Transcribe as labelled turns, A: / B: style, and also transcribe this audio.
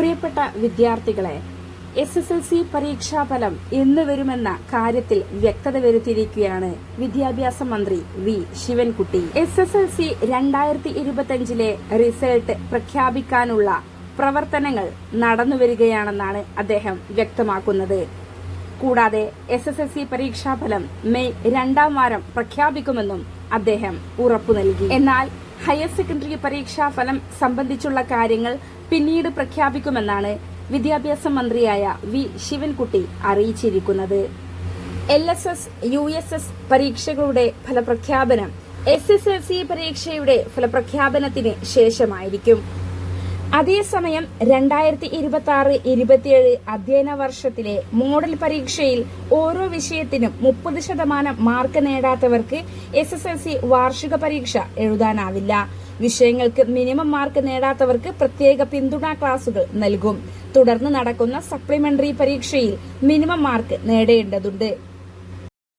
A: പ്രിയപ്പെട്ട വിദ്യാർത്ഥികളെ S S L C പരീക്ഷാഫലം എന്ന് വരുമെന്ന കാര്യത്തിൽ വ്യക്തത വരുത്തിയിരിക്കുകയാണ് വിദ്യാഭ്യാസ മന്ത്രി V. Sivankutty. S S L C രണ്ടായിരത്തി ഇരുപത്തിയഞ്ചിലെ റിസൾട്ട് പ്രഖ്യാപിക്കാനുള്ള പ്രവർത്തനങ്ങൾ നടന്നുവരികയാണെന്നാണ് അദ്ദേഹം വ്യക്തമാക്കുന്നത്. കൂടാതെ എസ് എസ് എൽ സി പരീക്ഷാഫലം മെയ് രണ്ടാം വാരം പ്രഖ്യാപിക്കുമെന്നും അദ്ദേഹം ഉറപ്പു നൽകി. എന്നാൽ ഹയർ സെക്കൻഡറി പരീക്ഷാ ഫലം സംബന്ധിച്ചുള്ള കാര്യങ്ങൾ പിന്നീട് പ്രഖ്യാപിക്കുമെന്നാണ് വിദ്യാഭ്യാസ മന്ത്രിയായ വി ശിവൻകുട്ടി അറിയിച്ചിരിക്കുന്നത്. L S S U S S പരീക്ഷകളുടെ ഫലപ്രഖ്യാപനം എസ് എസ് എൽ സി പരീക്ഷയുടെ ഫലപ്രഖ്യാപനത്തിന് ശേഷമായിരിക്കും. അതേസമയം രണ്ടായിരത്തി ഇരുപത്തി ആറ് ഇരുപത്തിയേഴ് അധ്യയന വർഷത്തിലെ മോഡൽ പരീക്ഷയിൽ ഓരോ വിഷയത്തിനും മുപ്പത് ശതമാനം മാർക്ക് നേടാത്തവർക്ക് എസ് എസ് എൽ സി വാർഷിക പരീക്ഷ എഴുതാനാവില്ല. വിഷയങ്ങൾക്ക് മിനിമം മാർക്ക് നേടാത്തവർക്ക് പ്രത്യേക പിന്തുണാ ക്ലാസുകൾ നൽകും. തുടർന്ന് നടക്കുന്ന സപ്ലിമെന്ററി പരീക്ഷയിൽ മിനിമം മാർക്ക് നേടേണ്ടതുണ്ട്.